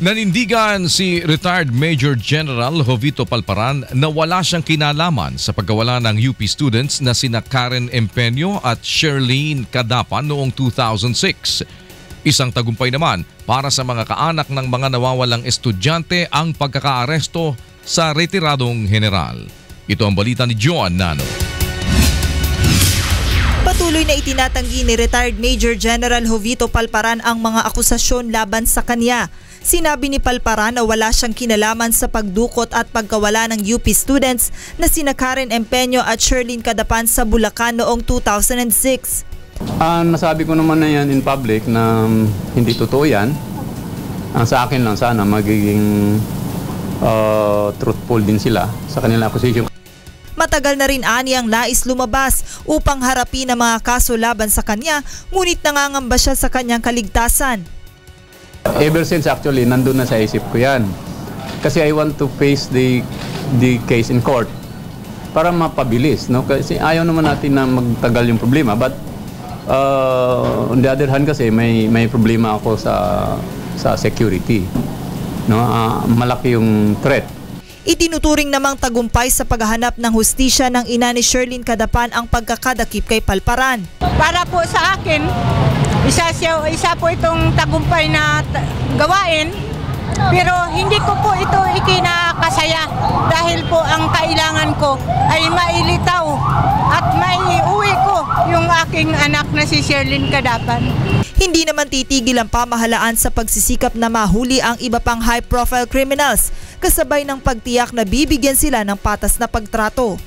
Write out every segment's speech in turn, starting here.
Nanindigan si retired Major General Jovito Palparan na wala siyang kinalaman sa pagkawala ng UP students na sina Karen Empeño at Sherlene Kadapan noong 2006. Isang tagumpay naman para sa mga kaanak ng mga nawawalang estudyante ang pagkakaaresto sa retiradong general. Ito ang balita ni Joan Nano. Patuloy na itinatanggi ni retired Major General Jovito Palparan ang mga akusasyon laban sa kanya. Sinabi ni Palparan na wala siyang kinalaman sa pagdukot at pagkawala ng UP students na sina Karen Empeño at Sherlyn Cadapan sa Bulacan noong 2006. Ah, nasabi ko naman na yan in public na um, hindi totoo yan. Ang sa akin lang sana magiging uh, truthful din sila sa kanilang accusation. Matagal na rin ani ang nais lumabas upang harapin ang mga kaso laban sa kanya ngunit nangangamba siya sa kanyang kaligtasan. Ever since actually, nandun na sa isip ko yan. Kasi I want to face the the case in court para mapabilis. No? Kasi ayaw naman natin na magtagal yung problema. But uh, on the other hand kasi, may, may problema ako sa, sa security. No? Uh, malaki yung threat. Itinuturing namang tagumpay sa paghahanap ng hustisya ng ina ni Sherlyn Kadapan ang pagkakadakip kay Palparan. Para po sa akin, isa, siya, isa po itong tagumpay na gawain, pero hindi ko po ito ikinakasaya dahil po ang kailangan ko ay mailitaw at maiuwi ko yung aking anak na si Sherlyn Kadapan. Hindi naman titigil ang pamahalaan sa pagsisikap na mahuli ang iba pang high-profile criminals kasabay ng pagtiyak na bibigyan sila ng patas na pagtrato.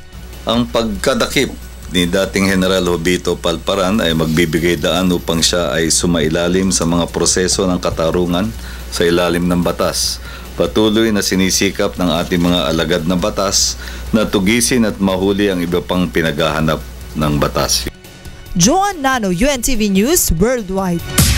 Ang pagkadakip ni dating General Jovito Palparan ay magbibigay daan upang siya ay sumailalim sa mga proseso ng katarungan sa ilalim ng batas. Patuloy na sinisikap ng ating mga alagad na batas na tugisin at mahuli ang iba pang pinaghahanap ng batas. Joan Nano, UNTV News Worldwide.